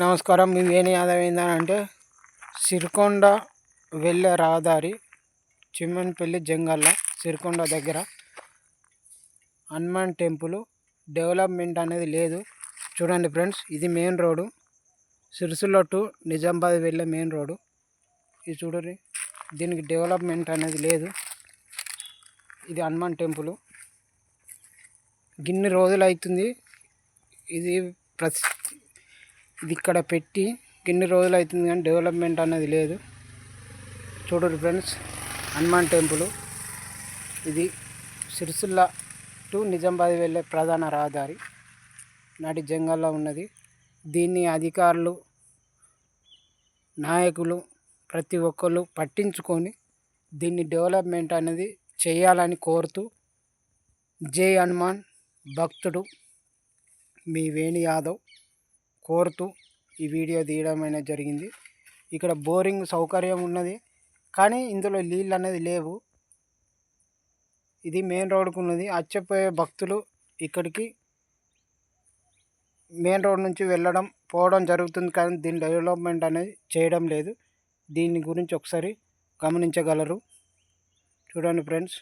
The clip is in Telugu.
నమస్కారం. మేము యాదవ్ ఏంటంటే సిరికొండ వెళ్ళే రహదారి చిమ్మన్పల్లి జంగల్ల సిరికొండ దగ్గర హనుమాన్ టెంపుల్ డెవలప్మెంట్ అనేది లేదు. చూడండి ఫ్రెండ్స్ ఇది main road. Sircilla to Nizamabad వెళ్ళే మెయిన్ రోడ్డు. ఇది చూడండి దీనికి డెవలప్మెంట్ అనేది లేదు. ఇది హనుమాన్ టెంపుల్. గిన్ని రోజులు అవుతుంది. ఇది ప్రతి ఇది ఇక్కడ పెట్టి ఎన్ని రోజులు అవుతుంది కానీ డెవలప్మెంట్ అనేది లేదు. చూడండి ఫ్రెండ్స్ హనుమాన్ టెంపుల్. ఇది సిరిసిల్ల టు నిజామాబాద్ వెళ్ళే ప్రధాన రహదారి. నాటి జంగల్లో ఉన్నది. దీన్ని అధికారులు నాయకులు ప్రతి ఒక్కరు పట్టించుకొని దీన్ని డెవలప్మెంట్ అనేది చేయాలని కోరుతూ జై హనుమాన్ భక్తుడు మీ వేణి యాదవ్ కోరుతూ ఈ వీడియో తీయడం అనేది జరిగింది. ఇక్కడ బోరింగ్ సౌకర్యం ఉన్నది. కానీ ఇందులో నీళ్ళు అనేది లేవు. ఇది మెయిన్ రోడ్కు ఉన్నది. అచ్చపోయే భక్తులు ఇక్కడికి మెయిన్ రోడ్ నుంచి వెళ్ళడం పోవడం జరుగుతుంది కానీ దీని డెవలప్మెంట్ అనేది చేయడం లేదు. దీని గురించి ఒకసారి గమనించగలరు. చూడండి ఫ్రెండ్స్.